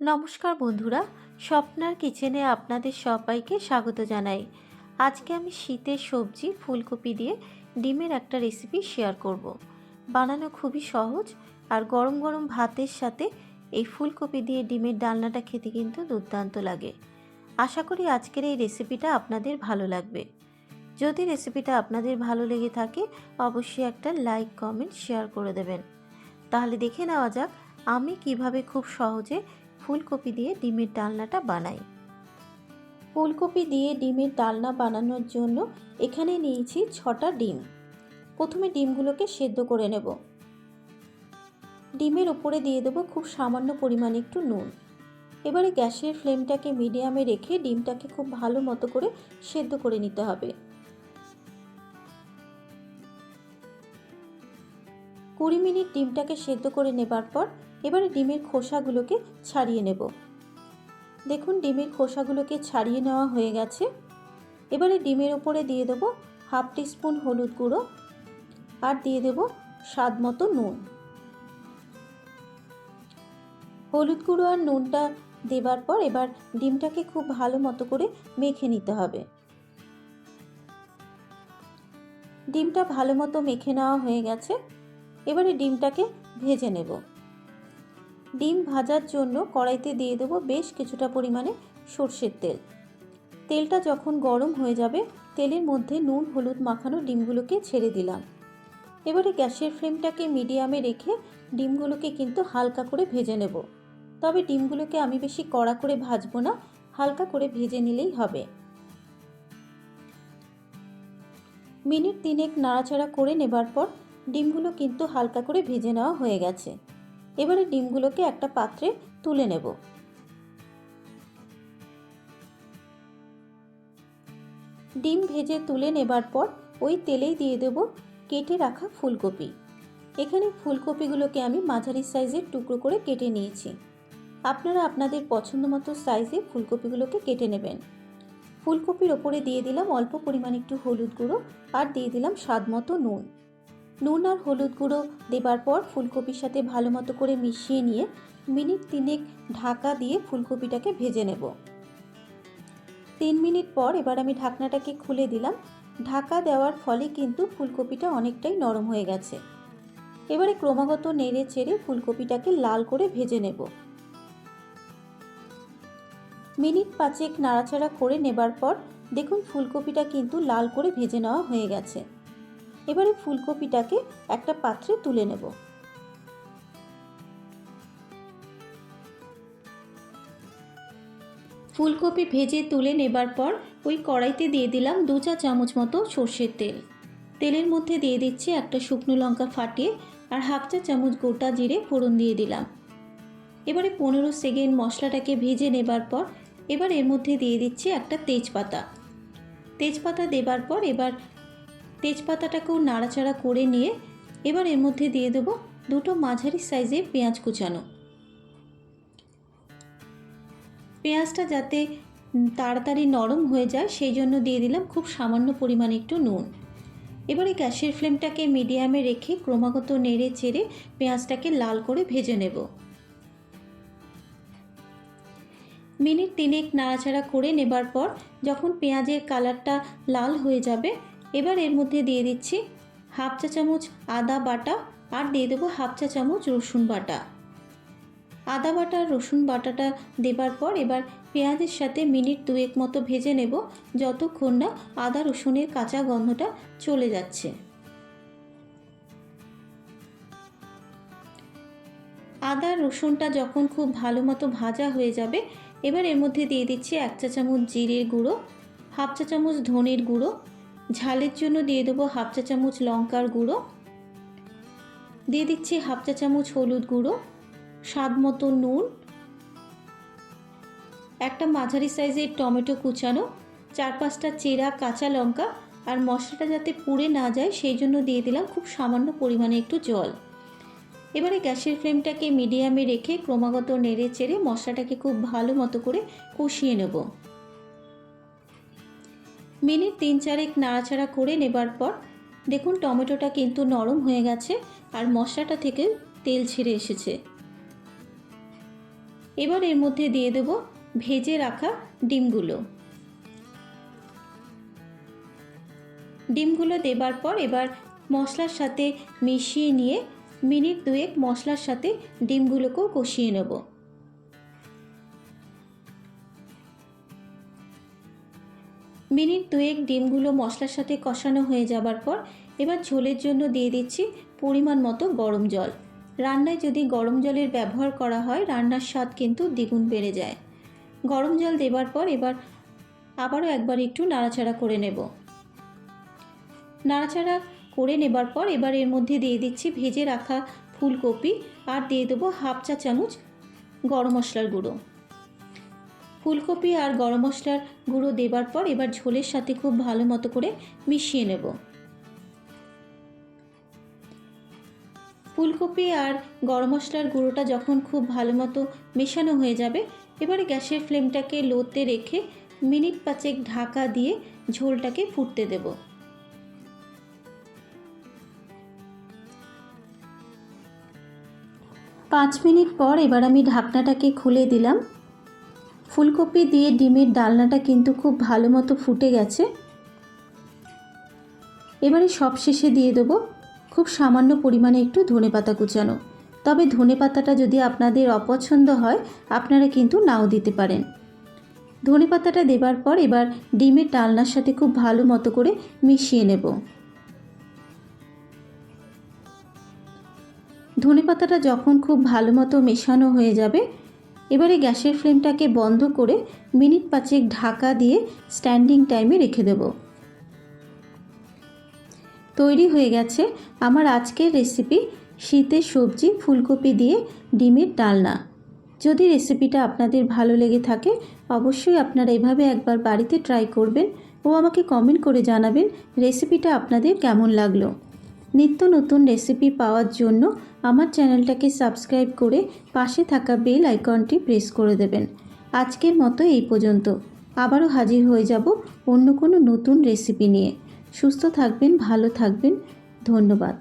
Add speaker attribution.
Speaker 1: নমস্কার বন্ধুরা, স্বপ্নার কিচেনে আপনাদের সবাইকে স্বাগত জানাই। আজকে আমি শীতের সবজি, ফুলকপি দিয়ে ডিমের একটা রেসিপি শেয়ার করব। বানানো খুবই সহজ আর গরম গরম ভাতের সাথে এই ফুলকপি দিয়ে ডিমের ডালনাটা খেতে কিন্তু দুর্দান্ত লাগে। আশা করি আজকের এই রেসিপিটা আপনাদের ভালো লাগবে। যদি রেসিপিটা আপনাদের ভালো লেগে থাকে, অবশ্যই একটা লাইক কমেন্ট শেয়ার করে দেবেন। তাহলে দেখে নেওয়া যাক আমি কীভাবে খুব সহজে ফুলকপি দিয়ে ডিমের ডালনাটা বানাই। ফুলকপি দিয়ে ডিমের ডালনা বানানোর জন্য এখানে নিয়েছি ছটা ডিম। প্রথমে ডিমগুলোকে সেদ্ধ করে নেব। ডিমের উপরে দিয়ে দেবো খুব সামান্য পরিমাণে একটু নুন। এবারে গ্যাসের ফ্লেমটাকে মিডিয়ামে রেখে ডিমটাকে খুব ভালো মতো করে সেদ্ধ করে নিতে হবে। কুড়ি মিনিট ডিমটাকে সেদ্ধ করে নেবার পর এবারে ডিমের খোসাগুলোকে ছাড়িয়ে নেব। দেখুন, ডিমের খোসাগুলোকে ছাড়িয়ে নেওয়া হয়ে গেছে। এবারে ডিমের ওপরে দিয়ে দেবো হাফ টিস্পুন হলুদ গুঁড়ো আর দিয়ে দেব স্বাদ মতো নুন। হলুদ গুঁড়ো আর নুনটা দেবার পর এবার ডিমটাকে খুব ভালো মতো করে মেখে নিতে হবে। ডিমটা ভালো মতো মেখে নেওয়া হয়ে গেছে। এবারে ডিমটাকে ভেজে নেব। ডিম ভাজার জন্য কড়াইতে দিয়ে দেবো বেশ কিছুটা পরিমাণে সর্ষের তেল। তেলটা যখন গরম হয়ে যাবে, তেলের মধ্যে নুন, হলুদ মাখানো ডিমগুলোকে ছেড়ে দিলাম। এবারে গ্যাসের ফ্লেমটাকে মিডিয়ামে রেখে ডিমগুলোকে কিন্তু হালকা করে ভেজে নেব। তবে ডিমগুলোকে আমি বেশি কড়া করে ভাজবো না, হালকা করে ভেজে নিলেই হবে। মিনিট তিনেক নাড়াচাড়া করে নেবার পর ডিমগুলো কিন্তু হালকা করে ভেজে নেওয়া হয়ে গেছে। এবারে ডিমগুলোকে একটা পাত্রে তুলে নেব। ডিম ভেজে তুলে নেবার পর ওই তেলেই দিয়ে দেব কেটে রাখা ফুলকপি। এখানে ফুলকপিগুলোকে আমি মাঝারি সাইজের টুকরো করে কেটে নিয়েছি। আপনারা আপনাদের পছন্দ মতো সাইজে ফুলকপিগুলোকে কেটে নেবেন। ফুলকপির ওপরে দিয়ে দিলাম অল্প পরিমাণ একটু হলুদ গুঁড়ো আর দিয়ে দিলাম স্বাদ মতো নুন। নুন আর হলুদ গুঁড়ো দেবার পর ফুলকপির সাথে ভালো মতো করে মিশিয়ে নিয়ে মিনিট তিনেক ঢাকা দিয়ে ফুলকপিটাকে ভেজে নেব। তিন মিনিট পর এবার আমি ঢাকনাটাকে খুলে দিলাম। ঢাকা দেওয়ার ফলে কিন্তু ফুলকপিটা অনেকটাই নরম হয়ে গেছে। এবারে ক্রমাগত নেড়ে চেড়ে ফুলকপিটাকে লাল করে ভেজে নেব। মিনিট পাঁচেক নাড়াচাড়া করে নেবার পর দেখুন ফুলকপিটা কিন্তু লাল করে ভেজে নেওয়া হয়ে গেছে। এবারে ফুলকপিটাকে একটা পাত্রে তুলে নেব। ফুলকপি ভেজে তুলে নেবার পর ওই কড়াইতে দিয়ে দিলাম দু চা চামচ মতো সর্ষের তেল। তেলের মধ্যে দিয়ে দিচ্ছি একটা শুকনো লঙ্কা ফাটিয়ে আর হাফ চা চামচ গোটা জিরে ফোড়ন দিয়ে দিলাম। এবারে পনেরো সেকেন্ড মশলাটাকে ভেজে নেবার পর এবার এর মধ্যে দিয়ে দিচ্ছি একটা তেজপাতা। তেজপাতা দেবার পর এবার তেজপাতাটাকেও নাড়াচাড়া করে নিয়ে এবার এর মধ্যে দিয়ে দেবো দুটো মাঝারি সাইজে পেঁয়াজ কুচানো। পেঁয়াজটা যাতে তাড়াতাড়ি নরম হয়ে যায়, সেই জন্য দিয়ে দিলাম খুব সামান্য পরিমাণে একটু নুন। এবারে গ্যাসের ফ্লেমটাকে মিডিয়ামে রেখে ক্রমাগত নেড়ে চেড়ে পেঁয়াজটাকে লাল করে ভেজে নেব। মিনিট তিনেক নাড়াচাড়া করে নেবার পর যখন পেঁয়াজের কালারটা লাল হয়ে যাবে এবার এর মধ্যে দিয়ে দিচ্ছি হাফ চা চামচ আদা বাটা আর দিয়ে দেবো হাফ চা চামচ রসুন বাটা। আদা বাটা রসুন বাটাটা দেবার পর এবার পেঁয়াজের সাথে মিনিট দুয়েক মতো ভেজে নেব যতক্ষণ না আদা রসুনের কাঁচা গন্ধটা চলে যাচ্ছে। আদা রসুনটা যখন খুব ভালো মতো ভাজা হয়ে যাবে, এবার এর মধ্যে দিয়ে দিচ্ছি এক চা চামচ জিরের গুঁড়ো, হাফ চা চামচ ধনের গুঁড়ো ঝালের জন্য দিয়ে দেবো হাফ চা চামচ লঙ্কার গুঁড়ো। দিয়ে দিচ্ছি হাফ চা চামচ হলুদ গুঁড়ো, স্বাদ মতো নুন, একটা মাঝারি সাইজের টমেটো কুচানো, চার পাঁচটা চেরা কাঁচা লঙ্কা আর মশলাটা যাতে পুড়ে না যায় সেই জন্য দিয়ে দিলাম খুব সামান্য পরিমাণে একটু জল। এবারে গ্যাসের ফ্লেমটাকে মিডিয়ামে রেখে ক্রমাগত নেড়ে চেড়ে মশলাটাকে খুব ভালো মতো করে কষিয়ে নেব। মিনিট তিন চারেক নাড়াচাড়া করে নেবার পর দেখুন টমেটোটা কিন্তু নরম হয়ে গেছে আর মশলাটা থেকে তেল ছেড়ে এসেছে। এবার এর মধ্যে দিয়ে দেব ভেজে রাখা ডিমগুলো। ডিমগুলো দেবার পর এবার মশলার সাথে মিশিয়ে নিয়ে মিনিট দুয়েক মশলার সাথে ডিমগুলোকেও কষিয়ে নেব। মিনিট দুয়েক ডিমগুলো মশলার সাথে কষানো হয়ে যাবার পর এবার ঝোলের জন্য দিয়ে দিচ্ছি পরিমাণ মতো গরম জল। রান্নায় যদি গরম জলের ব্যবহার করা হয়, রান্নার স্বাদ কিন্তু দ্বিগুণ বেড়ে যায়। গরম জল দেবার পর এবার আবারও একবার একটু নাড়াচাড়া করে নেব। নাড়াচাড়া করে নেবার পর এবার এর মধ্যে দিয়ে দিচ্ছি ভেজে রাখা ফুলকপি আর দিয়ে দেবো হাফ চা চামচ গরম মশলার গুঁড়ো। ফুলকপি আর গরম মশলার গুঁড়ো দেবার পর এবার ঝোলের সাথে খুব ভালো মতো করে মিশিয়ে নেব। ফুলকপি আর গরম মশলার গুঁড়োটা যখন খুব ভালো মতো মেশানো হয়ে যাবে, এবারে গ্যাসের ফ্লেমটাকে লোতে রেখে মিনিট পাঁচেক ঢাকা দিয়ে ঝোলটাকে ফুটতে দেব। পাঁচ মিনিট পর এবার আমি ঢাকনাটাকে খুলে দিলাম। ফুলকপি দিয়ে ডিমের ডালনাটা কিন্তু খুব ভালো মতো ফুটে গেছে। এবারে সব শেষে দিয়ে দেবো খুব সামান্য পরিমাণে একটু ধনেপাতা কুচানো। তবে ধনেপাতাটা যদি আপনাদের অপছন্দ হয়, আপনারা কিন্তু নাও দিতে পারেন। ধনেপাতাটা দেবার পর এবার ডিমের ডালনার সাথে খুব ভালো মতো করে মিশিয়ে নেব। ধনেপাতাটা যখন খুব ভালো মতো মেশানো হয়ে যাবে এবারে গ্যাসের ফ্লেমটাকে বন্ধ করে মিনিট পাঁচেক ঢাকা দিয়ে স্ট্যান্ডিং টাইমে রেখে দেব। তৈরি হয়ে গেছে আমার আজকের রেসিপি শীতের সবজি, ফুলকপি দিয়ে ডিমের ডালনা। যদি রেসিপিটা আপনাদের ভালো লেগে থাকে, অবশ্যই আপনারা এভাবে একবার বাড়িতে ট্রাই করবেন ও আমাকে কমেন্ট করে জানাবেন রেসিপিটা আপনাদের কেমন লাগল। নিত্য নতুন রেসিপি পাওয়ার জন্য আমার চ্যানেলটাকে সাবস্ক্রাইব করে পাশে থাকা বেল আইকনটি প্রেস করে দেবেন। আজকের মতো এই পর্যন্ত। আবারও হাজির হয়ে যাব অন্য কোনো নতুন রেসিপি নিয়ে। সুস্থ থাকবেন, ভালো থাকবেন। ধন্যবাদ।